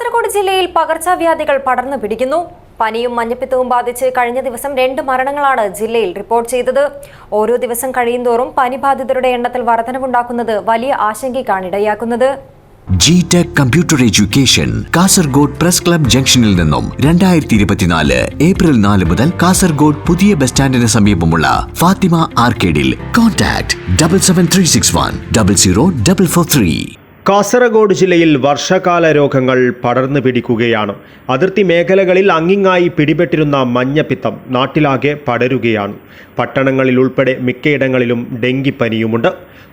കാസർഗോഡ് ജില്ലയിൽ പകർച്ചവ്യാധികൾ പടർന്നു പിടിക്കുന്നു. പനിയും മഞ്ഞപ്പിത്തവും ബാധിച്ച് കഴിഞ്ഞ ദിവസം രണ്ട് മരണങ്ങളാണ് ജില്ലയിൽ റിപ്പോർട്ട് ചെയ്തത്. ഓരോ ദിവസം കഴിയുന്തോറും പനി ബാധിതരുടെ എണ്ണത്തിൽ വർധനവുണ്ടാക്കുന്നത് വലിയ ആശങ്കയ്ക്കാണ് ഇടയാക്കുന്നത്. G tech computer education Kasaragod press club ജംഗ്ഷനിൽ നിന്നും രണ്ടായിരത്തി ഇരുപത്തിനാല് ഏപ്രിൽ നാല് മുതൽ കാസർഗോഡ് പുതിയ ബസ് സ്റ്റാൻഡിന് സമീപമുള്ള Fathima ആർക്കേഡിൽ contact double seven three six one double zero double four three Kasaragod ജില്ലയിൽ വർഷകാല രോഗങ്ങൾ പടർന്നു പിടിക്കുകയാണ്. അതിർത്തി മേഖലകളിൽ അങ്ങിങ്ങായി പിടിപെട്ടിരുന്ന മഞ്ഞപ്പിത്തം നാട്ടിലാകെ പടരുകയാണ്. പട്ടണങ്ങളിൽ ഉൾപ്പെടെ മിക്കയിടങ്ങളിലും ഡെങ്കിപ്പനിയുമുണ്ട്.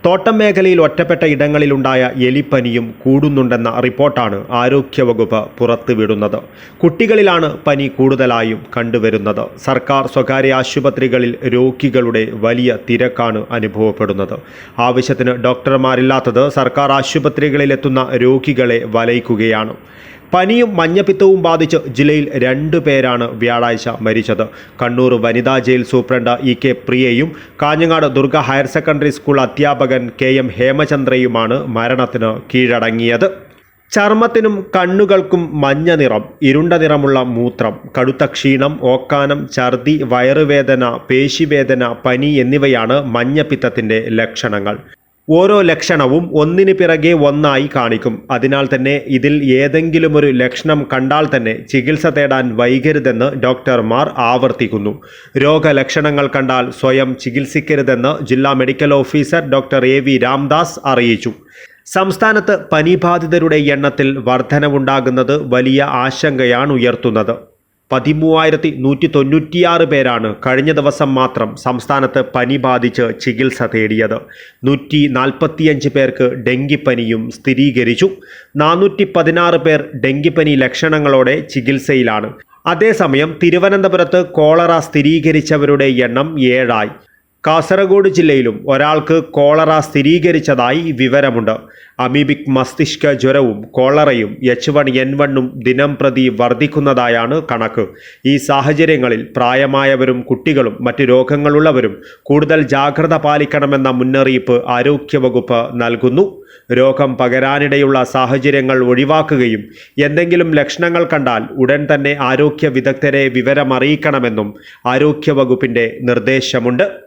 തോട്ടം മേഖലയിൽ ഒറ്റപ്പെട്ട ഇടങ്ങളിലുണ്ടായ എലിപ്പനിയും കൂടുന്നുണ്ടെന്ന റിപ്പോർട്ടാണ് ആരോഗ്യവകുപ്പ് പുറത്തുവിടുന്നത്. കുട്ടികളിലാണ് പനി കൂടുതലായും കണ്ടുവരുന്നത്. സർക്കാർ സ്വകാര്യ ആശുപത്രികളിൽ രോഗികളുടെ വലിയ തിരക്കാണ് അനുഭവപ്പെടുന്നത്. ആവശ്യത്തിന് ഡോക്ടർമാരില്ലാത്തത് സർക്കാർ ആശുപത്രികളിലെത്തുന്ന രോഗികളെ വലയിക്കുകയാണ്. പനിയും മഞ്ഞപ്പിത്തവും ബാധിച്ച് ജില്ലയിൽ രണ്ടു പേരാണ് വ്യാഴാഴ്ച മരിച്ചത്. കണ്ണൂർ വനിതാ jail superintendent E K പ്രിയയും Kanhangad Durga higher secondary school അധ്യാപകൻ കെ എം ഹേമചന്ദ്രയുമാണ് മരണത്തിന് കീഴടങ്ങിയത്. ചർമ്മത്തിനും കണ്ണുകൾക്കും മഞ്ഞ നിറം ഇരുണ്ട നിറമുള്ള മൂത്രം കടുത്ത ക്ഷീണം ഓക്കാനം ഛർദി വയറുവേദന പേശിവേദന പനി എന്നിവയാണ് മഞ്ഞപ്പിത്തത്തിന്റെ ലക്ഷണങ്ങൾ. ഓരോ ലക്ഷണവും ഒന്നിന് പിറകെ ഒന്നായി കാണിക്കും. അതിനാൽ തന്നെ ഇതിൽ ഏതെങ്കിലും ഒരു ലക്ഷണം കണ്ടാൽ തന്നെ ചികിത്സ തേടാൻ വൈകരുതെന്ന് ഡോക്ടർമാർ ആവർത്തിക്കുന്നു. രോഗലക്ഷണങ്ങൾ കണ്ടാൽ സ്വയം ചികിത്സിക്കരുതെന്ന് ജില്ലാ medical officer doctor A V Ramdas അറിയിച്ചു. സംസ്ഥാനത്ത് പനിബാധിതരുടെ എണ്ണത്തിൽ വർധനവുണ്ടാകുന്നത് വലിയ ആശങ്കയാണ് ഉയർത്തുന്നത്. പതിമൂവായിരത്തി നൂറ്റി തൊണ്ണൂറ്റിയാറ് പേരാണ് കഴിഞ്ഞ ദിവസം മാത്രം സംസ്ഥാനത്ത് പനി ബാധിച്ച് ചികിത്സ തേടിയത്. നൂറ്റി നാൽപ്പത്തിയഞ്ച് പേർക്ക് ഡെങ്കിപ്പനിയും സ്ഥിരീകരിച്ചു. നാനൂറ്റി പതിനാറ് പേർ ഡെങ്കിപ്പനി ലക്ഷണങ്ങളോടെ ചികിത്സയിലാണ്. അതേസമയം തിരുവനന്തപുരത്ത് കോളറ സ്ഥിരീകരിച്ചവരുടെ എണ്ണം ഏഴായി. കാസർഗോഡ് ജില്ലയിലും ഒരാൾക്ക് കോളറ സ്ഥിരീകരിച്ചതായി വിവരമുണ്ട്. അമീബിക് മസ്തിഷ്ക ജ്വരവും കോളറയും എച്ച് വൺ എൻ വണ്ണും ദിനം പ്രതി വർദ്ധിക്കുന്നതായാണ് കണക്ക്. ഈ സാഹചര്യങ്ങളിൽ പ്രായമായവരും കുട്ടികളും മറ്റ് രോഗങ്ങളുള്ളവരും കൂടുതൽ ജാഗ്രത പാലിക്കണമെന്ന മുന്നറിയിപ്പ് ആരോഗ്യവകുപ്പ് നൽകുന്നു. രോഗം പകരാനിടയുള്ള സാഹചര്യങ്ങൾ ഒഴിവാക്കുകയും എന്തെങ്കിലും ലക്ഷണങ്ങൾ കണ്ടാൽ ഉടൻ തന്നെ ആരോഗ്യ വിദഗ്ധരെ വിവരമറിയിക്കണമെന്നും ആരോഗ്യവകുപ്പിന്റെ നിർദ്ദേശമുണ്ട്.